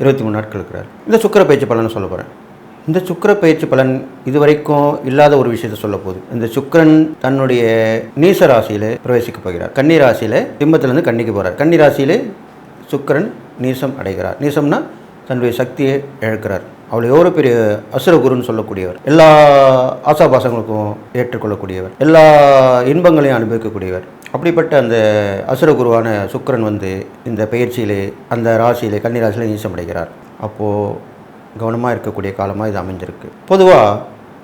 இருபத்தி மூணு நாட்கள் இருக்கிறார். இந்த சுக்கர பயிற்சி பலனை சொல்ல போகிறேன் இந்த சுக்கிர பயிற்சி பலன் இதுவரைக்கும் இல்லாத ஒரு விஷயத்தை சொல்ல போகுது. இந்த சுக்கிரன் தன்னுடைய நீச ராசியில் பிரவேசிக்க போகிறார். கன்னி ராசியில் சிம்மத்திலிருந்து கன்னிக்கு போகிறார் கன்னி ராசியிலே சுக்கிரன் நீசம் அடைகிறார். நீசம்னா தன்னுடைய சக்தியை இழக்கிறார். அவள் எவ்வளோ பெரிய அசுரகுருன்னு சொல்லக்கூடியவர். எல்லா ஆசாபாசங்களுக்கும் ஏற்றுக்கொள்ளக்கூடியவர். எல்லா இன்பங்களையும் அனுபவிக்கக்கூடியவர். அப்படிப்பட்ட அந்த அசுரகுருவான சுக்கரன் வந்து இந்த பயிற்சியிலே அந்த ராசியிலே கன்னி ராசியிலே அப்போது கவனமாக இருக்கக்கூடிய காலமாக இது அமைஞ்சிருக்கு. பொதுவாக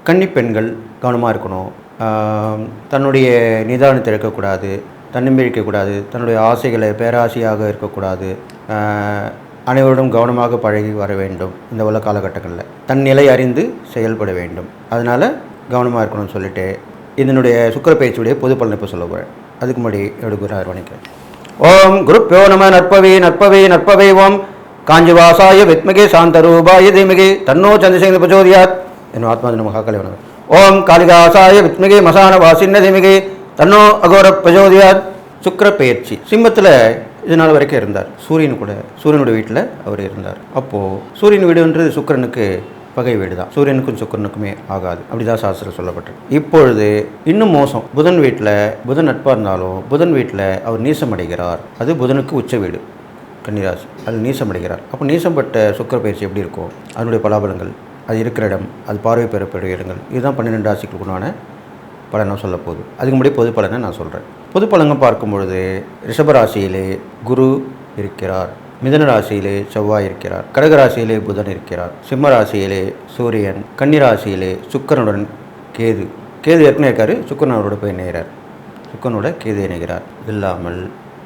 கன்னி பெண்கள் கவனமாக இருக்கணும். தன்னுடைய நிதானத்தை இருக்கக்கூடாது தன்னம்பிக்கை தன்னுடைய ஆசைகளை பேராசையாக இருக்கக்கூடாது அனைவருடன் கவனமாக பழகி வர வேண்டும் இந்த உள்ள காலகட்டங்களில். தன் நிலை அறிந்து செயல்பட வேண்டும். அதனால் கவனமாக இருக்கணும்னு சொல்லிட்டு இதனுடைய சுக்கர பயிற்சியுடைய பொது பலனை இப்போ சொல்ல போகிறேன் அதுக்கு முன்னாடி எடுக்கிறார் வணிகம் ஓம் குருப்பியோ நம நற்பவே நற்பவே நற்பவே ஓம். காஞ்சிவாசாய வித்மகே சாந்தரூபாய தீமகே. தன்னோ சந்திரசேகர பிரச்சோதியாத். என் ஆத்மா மகாக்கலை வணக்கம் ஓம் காளிகாசாய வித்மகே மசான வாசின்ன தீமகே. தன்னோ அகோர பிரச்சோதியாத். சுக்கர பயிற்சி. சிம்மத்தில் இது நாள் வரைக்கும் இருந்தார். சூரியன் கூட சூரியனுடைய வீட்டில் அவர் இருந்தார். அப்போது சூரியன் வீடுன்றது சுக்கிரனுக்கு பகை வீடு தான் சூரியனுக்கும் சுக்கிரனுக்குமே ஆகாது. அப்படிதான் சாஸ்திரம் சொல்லப்பட்டிருக்கு. இப்பொழுது இன்னும் மோசம். புதன் வீட்டில் புதன் நட்பாக இருந்தாலும் புதன் வீட்டில் அவர் நீசம் அடைகிறார் அது புதனுக்கு உச்ச வீடு. கன்னிராசி. அது நீசம் அடைகிறார் அப்போ நீசம்பட்ட சுக்கிர பயிற்சி எப்படி இருக்கும் அதனுடைய பலாபலங்கள் அது இருக்கிற இடம் அது பார்வை பெறக்கூடிய இடங்கள் இதுதான் பன்னிரெண்டு ராசிகளுக்குண்டான பலனாக சொல்லப்போகுது. சொல்ல போகுது அதுக்கு முன்னாடி பொது பலனை நான் சொல்கிறேன் பொது பலன்கள் பார்க்கும் பொழுது ரிஷபராசியிலே குரு இருக்கிறார். மிதன ராசியிலே செவ்வாய் இருக்கிறார். கடகராசியிலே புதன் இருக்கிறார். சிம்ம ராசியிலே சூரியன். கன்னிராசியிலே சுக்கரனுடன் கேது. கேது ஏற்கனவே இருக்காரு. சுக்கரனோட போய் இணைகிறார். சுக்கரனோட கேது இணைகிறார். இல்லாமல்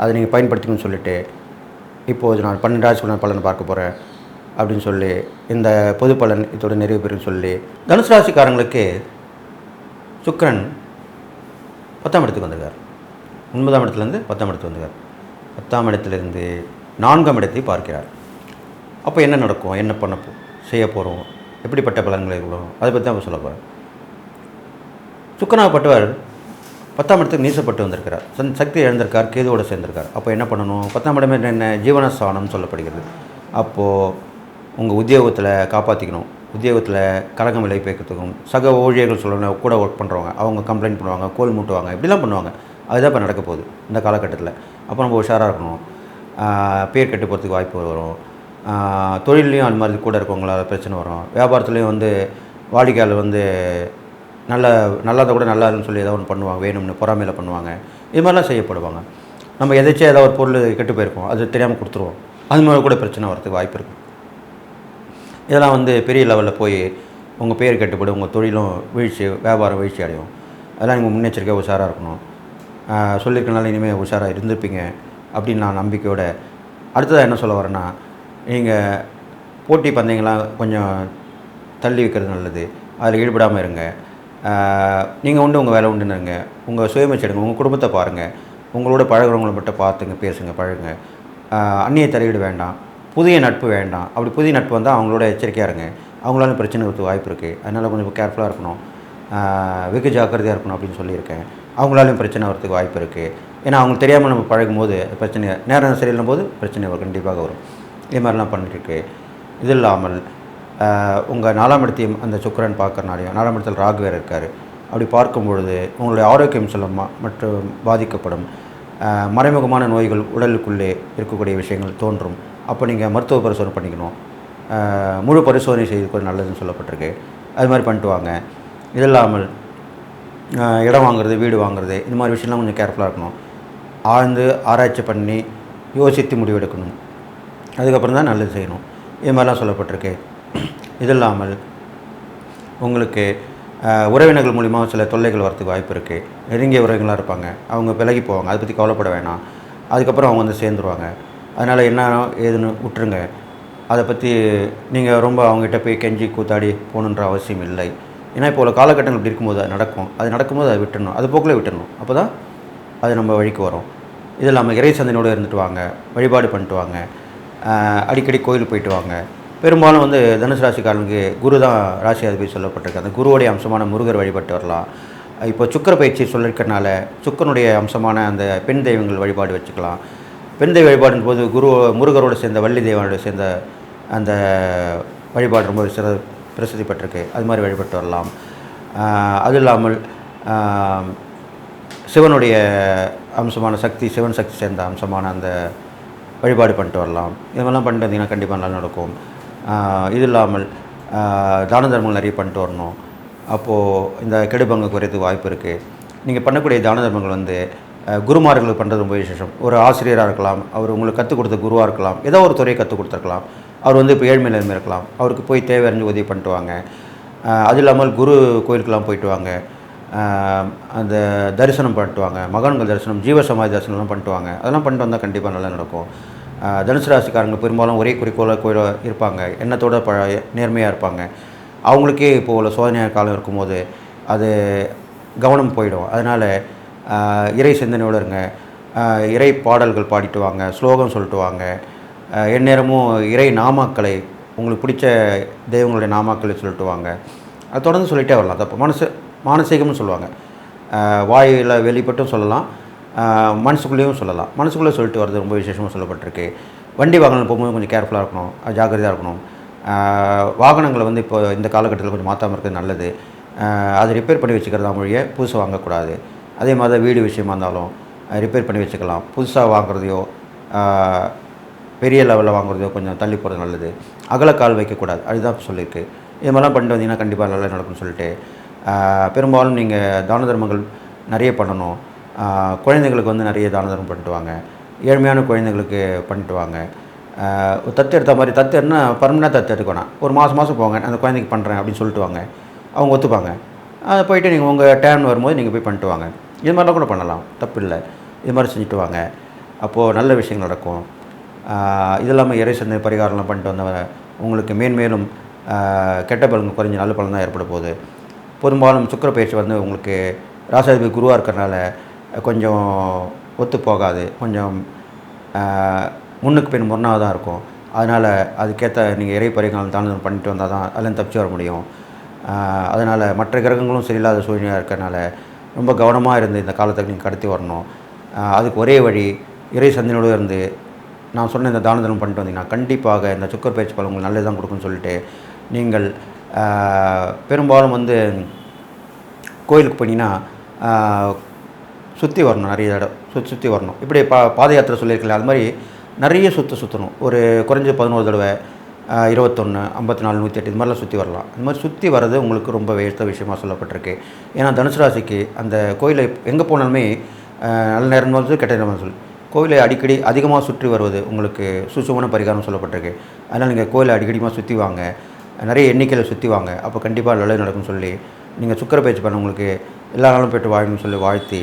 அதை நீங்கள் பயன்படுத்திக்கணும்னு சொல்லிட்டு இப்போது நான் பன்னெண்டு ராசி பலன் பார்க்க போகிறேன் அப்படின்னு சொல்லி இந்த பொது பலன் இதோட நிறைவு பெறும் சொல்லி தனுசு ராசிக்காரங்களுக்கு சுக்கிரன் பத்தாம் இடத்துக்கு வந்திருக்கார். ஒன்பதாம் இடத்துலேருந்து பத்தாம் இடத்துக்கு வந்திருக்கார். பத்தாம் இடத்துலேருந்து நான்காம் இடத்தை பார்க்கிறார். அப்போ என்ன நடக்கும்? என்ன பண்ண செய்ய போகிறோம் எப்படிப்பட்ட பலன்கள் இருக்கணும் அதை பற்றி தான் சொல்ல போகிறேன் சுக்கனாகப்பட்டவர் பத்தாம் இடத்துக்கு நீசப்பட்டு வந்திருக்கிறார். சன் சக்தி இழந்திருக்கார் கேதுவோடு சேர்ந்திருக்கார். அப்போ என்ன பண்ணணும்? பத்தாம் இடமே என்ன ஜீவனஸ்தானம் சொல்லப்படுகிறது. அப்போது உங்கள் உத்தியோகத்தில் காப்பாற்றிக்கணும் உத்தியோகத்தில் கழகம் விலை பேக்கிறதுக்கும் சக ஊழியர்கள் சொல்லணும் கூட ஒர்க் பண்ணுறவங்க அவங்க கம்ப்ளைண்ட் பண்ணுவாங்க கோல் மூட்டுவாங்க இப்படிலாம் பண்ணுவாங்க. அதுதான் இப்போ நடக்க போகுது இந்த காலகட்டத்தில். அப்போ நம்ம உஷாராக இருக்கணும். பேர் கெட்டு போகிறதுக்கு வாய்ப்பு வரும். தொழிலையும் தொழில்லையும் அந்த மாதிரி கூட இருக்கவங்களால பிரச்சனை வரும். வியாபாரத்துலேயும் வந்து வாடிக்கையாளர் வந்து நல்ல நல்லாத கூட நல்லா இருக்குன்னு சொல்லி ஏதாவது ஒன்று பண்ணுவாங்க வேணும்னு பொறாமையில் பண்ணுவாங்க. இது மாதிரிலாம் செய்யப்படுவாங்க. நம்ம எதாச்சும் ஏதாவது ஒரு பொருள் கெட்டு போயிருக்கோம் அது தெரியாமல் கொடுத்துருவோம். அது மாதிரி கூட பிரச்சனை வரதுக்கு வாய்ப்பு இருக்குது இதெல்லாம் வந்து பெரிய லெவலில் போய் உங்கள் பேர் கெட்டுப்படும் உங்கள் தொழிலும் வீழ்ச்சி வியாபாரம் வீழ்ச்சி அடையும். அதெல்லாம் நீங்கள் முன்னெச்சரிக்கையாக உஷாராக இருக்கணும். சொல்லியிருக்கனால இனிமேல் உஷாராக இருந்திருப்பீங்க அப்படின்னு நான் நம்பிக்கையோட அடுத்ததாக என்ன சொல்ல வரேன்னா நீங்கள் போட்டி பந்தயங்கள்லாம் கொஞ்சம் தள்ளி வைக்கிறது நல்லது. அதில் ஈடுபடாமல் இருங்க. நீங்கள் உண்டு உங்கள் வேலை உண்டுன்னு இருங்க உங்கள் சுயமச்சு எடுங்க உங்கள் குடும்பத்தை பாருங்கள் உங்களோட பழகிறவங்களை மட்டும் பார்த்துங்க பேசுங்க பழகுங்க. அந்நிய தலையீடு வேண்டாம். புதிய நட்பு வேண்டாம். அப்படி புதிய நட்பு வந்தால் அவங்களோட எச்சரிக்கையாக இருங்க அவங்களால பிரச்சனை வரதுக்கு வாய்ப்பு இருக்குது அதனால் கொஞ்சம் கேர்ஃபுல்லாக இருக்கணும். வெகு ஜாக்கிரதையாக இருக்கணும் அப்படின்னு சொல்லியிருக்கேன். அவங்களாலையும் பிரச்சனை வரதுக்கு வாய்ப்பு இருக்குது ஏன்னா அவங்களுக்கு தெரியாமல் நம்ம பழகும் போது பிரச்சனை நேரம் சரியில்லும் போது பிரச்சனை வரும் கண்டிப்பாக வரும். இது மாதிரிலாம் பண்ணிட்டுருக்கு இது இல்லாமல் உங்கள் நாலாம் இடத்தையும் அந்த சுக்கிரன் பார்க்கறனாலையும் நாலாம் இடத்தில் ராகு வேறு இருக்கார். அப்படி பார்க்கும் பொழுது உங்களுடைய ஆரோக்கியம் சொல்லமாக மற்றும் பாதிக்கப்படும். மறைமுகமான நோய்கள் உடலுக்குள்ளே இருக்கக்கூடிய விஷயங்கள் தோன்றும். அப்போ நீங்கள் மருத்துவ பரிசோதனை பண்ணிக்கணும். முழு பரிசோதனை செய்து கூட நல்லதுன்னு சொல்லப்பட்டிருக்கு. அது மாதிரி பண்ணிட்டு வாங்க. இது இல்லாமல் இடம் வாங்குறது வீடு வாங்குறது இந்த மாதிரி விஷயம்லாம் கொஞ்சம் கேர்ஃபுல்லாக இருக்கணும். ஆழ்ந்து ஆராய்ச்சி பண்ணி யோசித்து முடிவெடுக்கணும். அதுக்கப்புறம் தான் நல்லது செய்யணும். இது மாதிரிலாம் சொல்லப்பட்டிருக்கு. இது இல்லாமல் உங்களுக்கு உறவினர்கள் மூலிமா சில தொல்லைகள் வரத்துக்கு வாய்ப்பு இருக்குது நெருங்கிய உறவினர்களாக இருப்பாங்க. அவங்க விலகி போவாங்க. அதை பற்றி கவலைப்பட வேணாம். அதுக்கப்புறம் அவங்க வந்து சேர்ந்துருவாங்க. அதனால் என்ன ஏதுன்னு விட்டுருங்க அதை பற்றி நீங்கள் ரொம்ப அவங்ககிட்ட போய் கெஞ்சி கூத்தாடி போகணுன்ற அவசியம் இல்லை. ஏன்னா இப்போ உள்ள காலகட்டங்கள் இப்படி இருக்கும்போது அது நடக்கும். அது நடக்கும்போது அதை விட்டுறணும். அது போக்கில் விட்டுறணும். அப்போ தான் அது நம்ம வழிக்கு வரும். இது இல்லாமல் இறை சந்தனையோடு இருந்துட்டு வாங்க. வழிபாடு பண்ணிட்டு வாங்க. அடிக்கடி கோயிலுக்கு போயிட்டு வாங்க. பெரும்பாலும் வந்து தனுசு ராசிக்காரனுக்கு குரு தான் ராசி அதிபதி சொல்லப்பட்டிருக்கு. அந்த குருவுடைய அம்சமான முருகர் வழிபட்டு வரலாம். இப்போ சுக்கர பயிற்சி சொல்லிருக்கனால சுக்கனுடைய அம்சமான அந்த பெண் தெய்வங்கள் வழிபாடு வச்சுக்கலாம். பெண் தெய்வ வழிபாடின் போது குரு முருகரோடு சேர்ந்த வள்ளி தெய்வனோட சேர்ந்த அந்த வழிபாடு ரொம்ப சிற பிரசித்தி பெற்றிருக்கு. அது மாதிரி வழிபட்டு வரலாம். அது இல்லாமல் சிவனுடைய அம்சமான சக்தி சிவன் சக்தி சேர்ந்த அம்சமான அந்த வழிபாடு பண்ணிட்டு வரலாம். இதெல்லாம் பண்ணிட்டு வந்தீங்கன்னா கண்டிப்பாக நல்லா நடக்கும். இது இல்லாமல் தான தர்மங்கள் நிறைய பண்ணிட்டு வரணும். அப்போது இந்த கெடுபங்கு குறையத்துக்கு வாய்ப்பு இருக்குது நீங்கள் பண்ணக்கூடிய தான தர்மங்கள் வந்து குருமார்கள் குருமார்களுக்கு பண்ணுறது ரொம்ப விசேஷம். ஒரு ஆசிரியராக இருக்கலாம் அவர் உங்களுக்கு கற்றுக் கொடுத்த குருவாக இருக்கலாம் ஏதோ ஒரு துறையை கற்றுக் கொடுத்துருக்கலாம். அவர் வந்து இப்போ ஏழ்மையில் இருக்கலாம். அவருக்கு போய் தேவை அறிஞ்சு உதவி பண்ணிட்டு வாங்க. அது இல்லாமல் குரு கோயிலுக்கெல்லாம் போயிட்டு வாங்க. அந்த தரிசனம் பண்ணிட்டு வாங்க. மகான்கள் தரிசனம் ஜீவ சமாதி தரிசனம்லாம் பண்ணிட்டு வாங்க. அதெல்லாம் பண்ணிட்டு வந்தால் கண்டிப்பாக நல்லா நடக்கும். தனுசு ராசிக்காரங்க பெரும்பாலும் ஒரே குறிக்கோளாக கோயில இருப்பாங்க. எண்ணத்தோட ப நேர்மையாக இருப்பாங்க. அவங்களுக்கே இப்போ உள்ள சோதனையான காலம் இருக்கும்போது அது கவனம் போயிடும். அதனால் இறை சிந்தனையோடு இருங்க. இறை பாடல்கள் பாடிட்டு வாங்க ஸ்லோகம் சொல்லிட்டு வாங்க. எந்நேரமும் இறை நாமாக்களை உங்களுக்கு பிடிச்ச தெய்வங்களுடைய நாமாக்களை சொல்லிட்டு வாங்க. அது தொடர்ந்து சொல்லிகிட்டே வரலாம். தப்பு. மனசு மானசீகம்னு சொல்லுவாங்க. வாயில் வெளிப்பட்டும் சொல்லலாம். மனசுக்குள்ளேயும் சொல்லலாம். மனசுக்குள்ளே சொல்லிட்டு வர்றது ரொம்ப விசேஷமாக சொல்லப்பட்டிருக்கு. வண்டி வாகனம் போகும்போது கொஞ்சம் கேர்ஃபுல்லாக இருக்கணும். அது ஜாக்கிரதையாக இருக்கணும். வாகனங்களை வந்து இப்போ இந்த காலகட்டத்தில் கொஞ்சம் மாற்றாமல் இருக்கிறது நல்லது. அது அதை ரிப்பேர் பண்ணி வச்சுக்கிறதா மொழியை புதுசாக வாங்கக்கூடாது. அதே மாதிரி தான் வீடு விஷயமா இருந்தாலும் ரிப்பேர் பண்ணி வச்சுக்கலாம். புதுசாக வாங்குறதையோ பெரிய லெவலில் வாங்குறதையோ கொஞ்சம் தள்ளி போகிறது நல்லது. அகலக்கால் வைக்கக்கூடாது. அதுதான் சொல்லியிருக்கு. இது மாதிரிலாம் பண்ணிட்டு வந்தீங்கன்னா கண்டிப்பாக நல்லா நடக்கும்னு சொல்லிட்டு பெரும்பாலும் நீங்கள் தான தர்மங்கள் நிறைய பண்ணணும். குழந்தைங்களுக்கு வந்து நிறைய தான தர்மம் பண்ணிட்டு வாங்க ஏழ்மையான குழந்தைங்களுக்கு பண்ணிட்டு வாங்க தத்து எடுத்த மாதிரி தத்து என்ன பர்மனெண்ட் தத்து எடுக்கணும். ஒரு மாதம் மாதம் போங்க அந்த குழந்தைக்கு பண்ணுறேன் அப்படின்னு சொல்லிட்டு வாங்க அவங்க ஒத்துப்பாங்க. அதை போயிட்டு நீங்கள் உங்கள் டைம் வரும்போது நீங்கள் போய் பண்ணிட்டு வாங்க இது மாதிரிலாம் கூட பண்ணலாம். தப்பு இல்லை இது மாதிரி செஞ்சுட்டு வாங்க அப்போது நல்ல விஷயங்கள் நடக்கும். இது இல்லாமல் இறை சந்தை பரிகாரம்லாம் பண்ணிட்டு வந்தவங்க உங்களுக்கு மேன்மேலும் கெட்ட பலன் குறைஞ்ச நல்ல பலன் தான் ஏற்பட போகுது. பெரும்பாலும் சுக்கர பயிற்சி வந்து உங்களுக்கு ராசாதிபதி குருவாக இருக்கிறனால கொஞ்சம் ஒத்து போகாது கொஞ்சம் முன்னுக்கு பின் முன்னாக தான் இருக்கும். அதனால் அதுக்கேற்ற நீங்கள் இறை பரிகாரம் தானம் பண்ணிட்டு வந்தால் தான் அதில் தப்பிச்சு வர முடியும். அதனால் மற்ற கிரகங்களும் சரியில்லாத சூழ்நிலையாக இருக்கிறனால ரொம்ப கவனமாக இருந்து இந்த காலத்துக்கு நீங்கள் கடத்தி வரணும். அதுக்கு ஒரே வழி இறை சந்தினோடு இருந்து நான் சொன்ன இந்த தான தர்மம் பண்ணிட்டு வந்தீங்கன்னா கண்டிப்பாக இந்த சுக்கர் பயிற்சி பலன் உங்களுக்கு நல்லது தான் கொடுக்குன்னு சொல்லிட்டு நீங்கள் பெரும்பாலும் வந்து கோயிலுக்கு போனீங்கன்னா சுற்றி வரணும் நிறைய இடம் சுற்றி சுற்றி வரணும். இப்படி பா பாத யாத்திரை சொல்லியிருக்கல அது மாதிரி நிறைய சுற்று சுற்றணும் ஒரு குறைஞ்ச பதினோரு தடவை இருபத்தொன்று ஐம்பத்தி நாலு நூற்றி எட்டு இது மாதிரிலாம் சுற்றி வரலாம். இந்த மாதிரி சுற்றி வர்றது உங்களுக்கு ரொம்ப வேஸ்ட்டாக விஷயமா சொல்லப்பட்டிருக்கு. ஏன்னா தனுசு ராசிக்கு அந்த கோயிலை எங்கே போனாலுமே நல்ல நேரம் வந்து கெட்ட நேரம் சொல்லி. கோயிலை அடிக்கடி அதிகமாக சுற்றி வருவது உங்களுக்கு சுசுமான பரிகாரம் சொல்லப்பட்டிருக்கு. அதனால் நீங்கள் கோயிலை அடிக்கடிமாக சுற்றி வாங்க. நிறைய எண்ணிக்கையில் சுற்றி வாங்க. அப்போ கண்டிப்பாக நல்லது நடக்கும்னு சொல்லி நீங்கள் சுக்கர பயிற்சி பண்ண உங்களுக்கு எல்லா நாளும் போய்ட்டு வாழணும்னு சொல்லி வாழ்த்தி